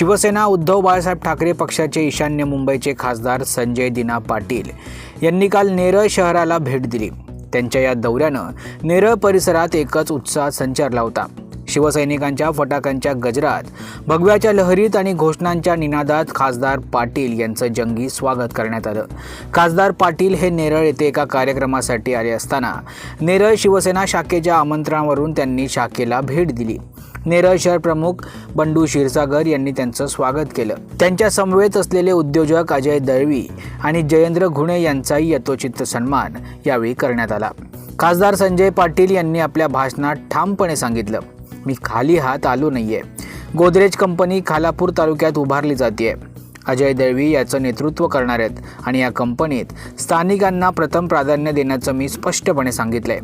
शिवसेना उद्धव बाळासाहेब ठाकरे पक्षाचे ईशान्य मुंबईचे खासदार संजय दिना पाटील यांनी काल नेरळ शहराला भेट दिली. त्यांच्या या दौऱ्यानं नेरळ परिसरात एकच उत्साह संचारला होता. शिवसैनिकांच्या फटाक्यांच्या गजरात भगव्याच्या लहरीत आणि घोषणांच्या निनादात खासदार पाटील यांचं जंगी स्वागत करण्यात आलं. खासदार पाटील हे नेरळ येथे एका कार्यक्रमासाठी आले असताना नेरळ शिवसेना शाखेच्या आमंत्रणावरून त्यांनी शाखेला भेट दिली. नेरळ शहर प्रमुख बंडू क्षीरसागर यांनी त्यांचं स्वागत केलं. त्यांच्या समवेत असलेले उद्योजक अजय दळवी आणि जयेंद्र घुणे यांचाही यथोचित सन्मान यावेळी करण्यात आला. खासदार संजय पाटील यांनी आपल्या भाषणात ठामपणे सांगितलं मी खाली हात आलो नाहीये. गोदरेज कंपनी खालापूर तालुक्यात उभारली जाते अजय दळवी याचं नेतृत्व करणार आहेत आणि या कंपनीत स्थानिकांना प्रथम प्राधान्य देण्याचं मी स्पष्टपणे सांगितलंय.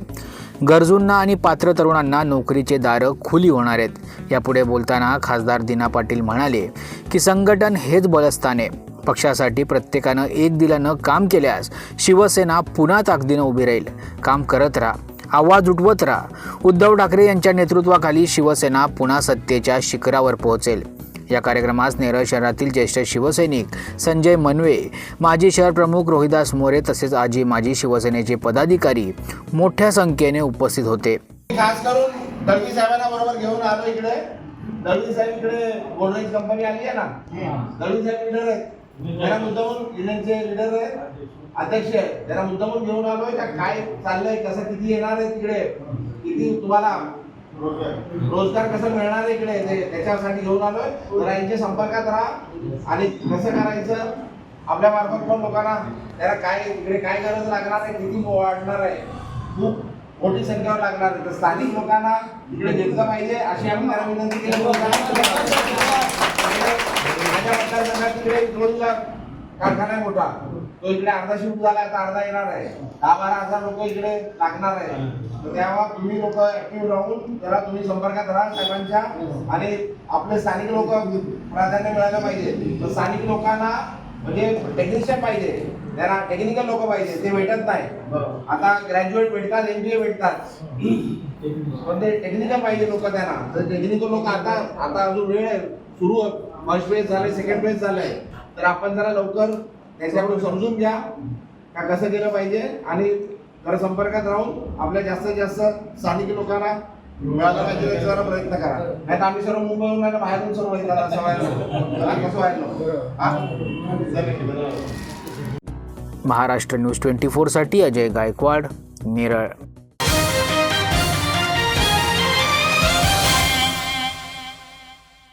गरजूंना आणि पात्र तरुणांना नोकरीचे दारं खुली होणार आहेत. यापुढे बोलताना खासदार दिना पाटील म्हणाले की संघटन हेच बलस्थान आहे. पक्षासाठी प्रत्येकानं एक दिलानं काम केल्यास शिवसेना पुन्हा ताकदीनं उभी राहील. काम करत राहा. आवाज उठवत राहा. उद्धव ठाकरे यांच्या नेतृत्वाखाली शिवसेना पुन्हा सत्तेच्या शिखरावर पोहोचेल. या कार्यक्रमास नेरळ शहरातील ज्येष्ठ शिवसैनिक संजय मनवे माजी शहर प्रमुख रोहिदास मोरे तसेच आजी माजी शिवसेनेचे पदाधिकारी मोठ्या संख्येने उपस्थित होते. खास करून दळवी साहेबांना बरोबर घेऊन आलो इकडे. दळवी साहेब इकडे गोदरेज कंपनी आली आहे ना? दळवी साहेब लिडर आहेत. त्यांना मुद्दामून युनियनचे लिडर आहेत. अध्यक्ष आहेत. त्यांना मुद्दामून घेऊन आलोय का काय चाललंय कसं किती येणार आहे तिकडे किती तुम्हाला रोजगार. कसं मिळणार इकडे? ते- त्याच्यासाठी घेऊन आलोय. तर यांच्या संपर्कात राहा. आणि कसं करायचं? आपल्या मार्फत पण लोकांना त्याला काय इकडे काय गरज लागणार आहे किती वाढणार आहे? खूप मोठी संख्यावर लागणार आहे. तर स्थानिक लोकांना इकडे घेतलं पाहिजे. अशी आम्ही त्याला विनंती केली. माझ्या मतदारसंघात तिकडे इकडूनला कारखाना आहे मोठा. तो इकडे अर्धा शिफ्ट झाला आता अर्धा येणार आहे. दहा बारा हजार लोक इकडे लागणार आहे. तेव्हा तुम्ही लोक ऍक्टिव्ह राहून त्याला तुम्ही संपर्कात राहा साहेबांच्या. आणि आपले स्थानिक लोक प्राधान्य मिळालं पाहिजे. तर स्थानिक लोकांना म्हणजे टेक्निशियन पाहिजे. त्यांना टेक्निकल लोक पाहिजे. ते भेटत नाही. आता ग्रॅज्युएट भेटतात एमबीए भेटतात. पण ते टेक्निकल पाहिजे लोक त्यांना. तर टेक्निकल लोक आता आता अजून वेळ आहे. सुरू फर्स्ट फेज झाले सेकंड फेज झालंय. तर आपण जरा लवकर त्याच्याकडून समजून घ्या का कसं केलं पाहिजे आणि जरा संपर्कात राहून आपल्या जास्तीत जास्त स्थानिक लोकांना पाहिजे याचा प्रयत्न करा. नाही तर आम्ही सर्व मुंबईहून नाही बाहेरून सर्व असं व्हायला कसं व्हायला महाराष्ट्र न्यूज ट्वेंटी फोरसाठी अजय गायकवाड नेरळ